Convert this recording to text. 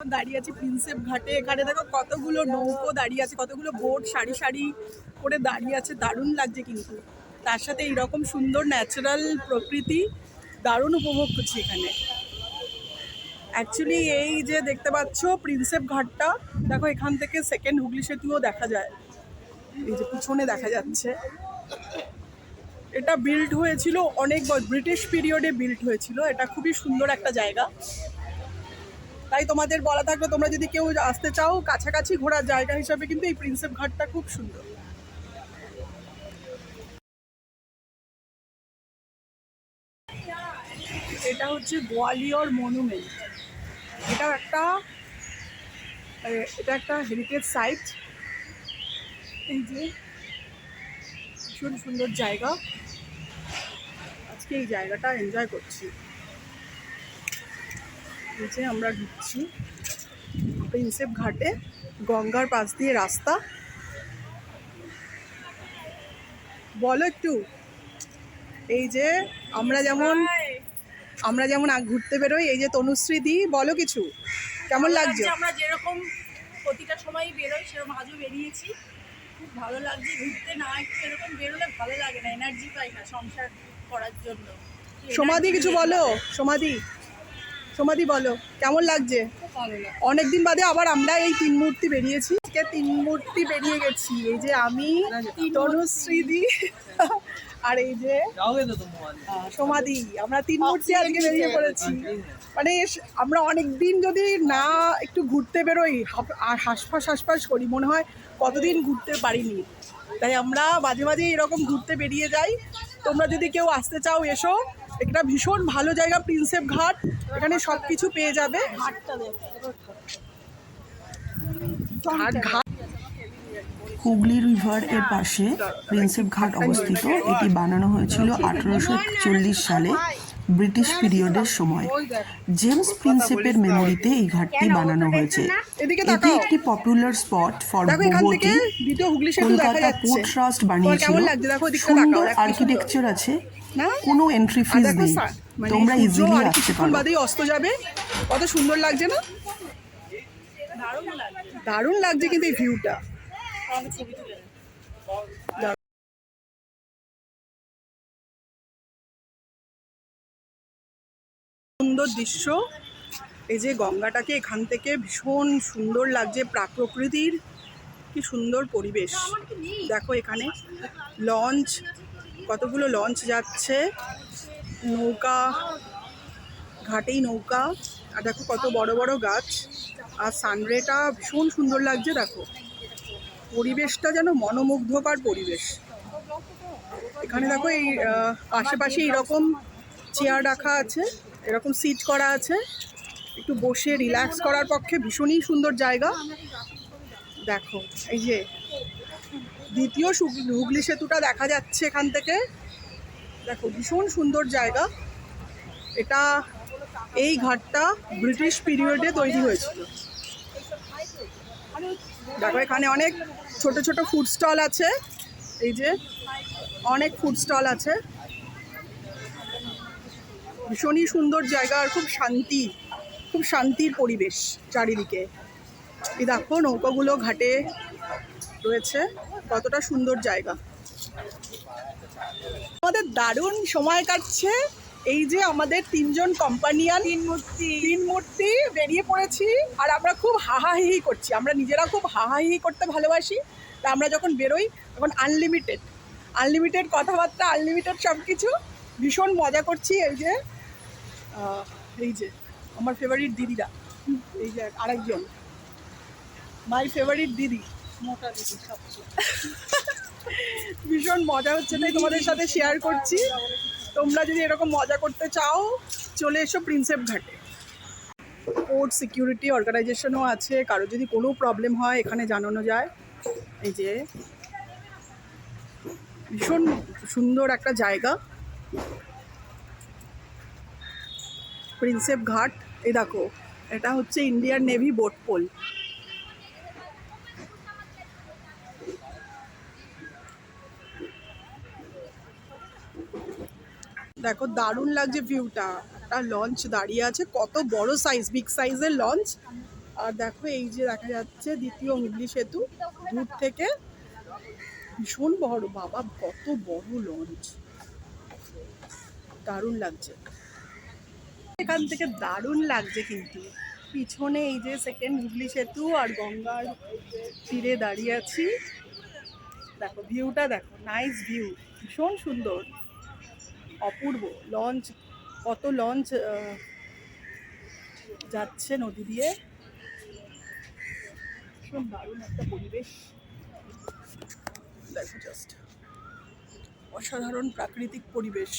দাঁড়িয়ে আছি প্রিন্সেপ ঘাটে। এখানে দেখো কতগুলো নৌকো দাঁড়িয়ে আছে, কতগুলো বোট সারি সারি করে দাঁড়িয়ে আছে। দারুণ লাগছে কিন্তু। তার সাথে এইরকম সুন্দর ন্যাচারাল প্রকৃতি দারুণ উপভোগ করছি এখানে। অ্যাকচুয়ালি এই যে দেখতে পাচ্ছ প্রিন্সেপ ঘাটটা, দেখো এখান থেকে সেকেন্ড হুগলি সেতুও দেখা যায়। এই যে পিছনে দেখা যাচ্ছে। এটা বিল্ড হয়েছিল অনেক ব্রিটিশ পিরিয়ডে বিল্ড হয়েছিল। এটা খুবই সুন্দর একটা জায়গা। তাই তোমাদের বলা থাকল তোমরা যদি কেউ আসতে চাও, কাছাকাছি ঘোরার জায়গা হিসাবে কিন্তু এই প্রিন্সেপ ঘাটটা খুব সুন্দর। এটা হচ্ছে গোয়ালিয়র মনুমেন্ট। এটা একটা এটা একটা হেরিটেজ সাইট এই যে, ভীষণ সুন্দর জায়গা। আজকে এই জায়গাটা এনজয় করছি। এই যে আমরা ঢুকছি প্রিন্সেপ ঘাটে গঙ্গার পাশ দিয়ে রাস্তা। বলো একটু এই যে আমরা যেমন আমরা যেমন আগ ঘুরতে বেরোই এই যে তনুশ্রী দি বলো কিছু। কেমন লাগছে? আমরা যেরকম প্রতিটা সময় বেরোই সেরকম আজও বেরিয়েছি। খুব ভালো লাগছে ঘুরতে না একটু এরকম বেরোলে ভালো লাগে না এনার্জি পাই না সংসার করার জন্য। সমাধি কিছু বলো সমাধি সমাধি বলো, কেমন লাগছে? অনেকদিন বাদে আবার আমরা এই তিন মূর্তি বেরিয়েছি। তিন মূর্তি বেরিয়ে গেছি। এই যে আমি, তনুশ্রীদি, আর এই যে সমাধি। আমরা তিন মূর্তি আজকে বেরিয়ে পড়েছি। মানে আমরা অনেকদিন যদি না একটু ঘুরতে বেরোই আর হাসফাস হাসফাস করি, মনে হয় কতদিন ঘুরতে পারিনি। তাই আমরা মাঝে মাঝে এরকম ঘুরতে বেরিয়ে যাই। তোমরা যদি কেউ আসতে চাও, এসো। একটা ভীষণ ভালো জায়গা প্রিন্সেপ ঘাট। এখানে সব কিছু পেয়ে যাবে। হুগলি রিভার এর পাশে প্রিন্সেপ ঘাট অবস্থিত। এটি বানানো হয়েছিল আঠারোশো চল্লিশ সালে। ব্রিটিশ পিরিয়ডের সময়। জেমস প্রিন্সেপের মেমোরিতে এই ঘাটটি বানানো হয়েছে। এটি একটি পপুলার স্পট ফর দেখো থেকে বোটিং দ্বিতীয় হুগলি সেতু দেখা কলকাতা পোর্ট ট্রাস্ট বানিয়েছিল। কেমন লাগছে? দেখো ওদিকটা সুন্দর। আর্কিটেকচার আছে। কোনো এন্ট্রি ফিস নেই। মানে তোমরা ইজিলি আসতে পারো। বাদেই অস্ত যাবে। কত সুন্দর লাগছে না? দারুণ লাগে দারুণ লাগছে কিন্তু এই ভিউটা সুন্দর দৃশ্য। এই যে গঙ্গাটাকে এখান থেকে ভীষণ সুন্দর লাগছে প্রাক প্রকৃতির। কি সুন্দর পরিবেশ। দেখো এখানে লঞ্চ, কতগুলো লঞ্চ যাচ্ছে। নৌকা, ঘাটেই নৌকা। আর দেখো কত বড় বড় গাছ। আর সানরেটা ভীষণ সুন্দর লাগছে, দেখো। পরিবেশটা যেন মনোমুগ্ধকর পরিবেশ। এখানে দেখো এই আশেপাশে এইরকম চেয়ার রাখা আছে। এরকম সিট করা আছে। একটু বসে রিল্যাক্স করার পক্ষে ভীষণই সুন্দর জায়গা। দেখো, এই যে দ্বিতীয় হুগলি সেতুটা দেখা যাচ্ছে এখান থেকে। দেখো, ভীষণ সুন্দর জায়গা। এটা এই ঘাটটা ব্রিটিশ পিরিয়ডে তৈরি হয়েছিল। দেখো, এখানে অনেক ছোট ছোট ফুড স্টল আছে। এই যে অনেক ফুড স্টল আছে। ভীষণই সুন্দর জায়গা আর খুব শান্তি খুব শান্তির পরিবেশ চারিদিকে। এই দেখো নৌকাগুলো ঘাটে রয়েছে কতটা সুন্দর জায়গা। আমাদের দারুণ সময় কাটছে। এই যে আমাদের তিনজন কোম্পানিয়ান তিন মূর্তি তিন মূর্তি বেরিয়ে পড়েছি আর আমরা খুব হাহাহি করছি। আমরা নিজেরা খুব হাহাহি করতে ভালোবাসি। তা আমরা যখন বেরোই তখন আনলিমিটেড আনলিমিটেড কথাবার্তা আনলিমিটেড সব কিছু ভীষণ মজা করছি এই যে। এই যে, আমার ফেভারিট দিদিরা, এই যে আরেকজন। মাই ফেভারিট দিদি, মোটা দিদি সবচেয়ে। ভীষণ মজা হচ্ছে তাই তোমাদের সাথে শেয়ার করছি। তোমরা যদি এরকম মজা করতে চাও, চলে এসো প্রিন্সেপ ঘাটে। পোর্ট সিকিউরিটি অর্গানাইজেশনও আছে, কারও যদি কোনো প্রবলেম হয়, এখানে জানানো যায়। এই যে, ভীষণ সুন্দর একটা জায়গা। প্রিন্সেপ ঘাট এই দেখো, এটা হচ্ছে ইন্ডিয়ান নেভি বোট পোল দেখো, দারুণ লাগছে ভিউটা একটা লঞ্চ দাঁড়িয়ে আছে, কত বড় সাইজ বিগ সাইজের লঞ্চ আর দেখো, এই যে দেখা যাচ্ছে দ্বিতীয় হুগলি সেতু, দূর থেকে। ভীষণ বড়, বাবা, কত বড় লঞ্চ দারুণ লাগছে। এখান থেকে দারুণ লাগছে কিন্তু। পিছনে এই যে সেকেন্ড হুগলি সেতু আর গঙ্গার তীরে দাঁড়িয়ে আছি। দেখো ভিউটা দেখো নাইস ভিউ ভীষণ সুন্দর, অপূর্ব। লঞ্চ কত লঞ্চ যাচ্ছে নদী দিয়ে। ভীষণ দারুণ একটা পরিবেশ। দেখো জাস্ট অসাধারণ প্রাকৃতিক পরিবেশ।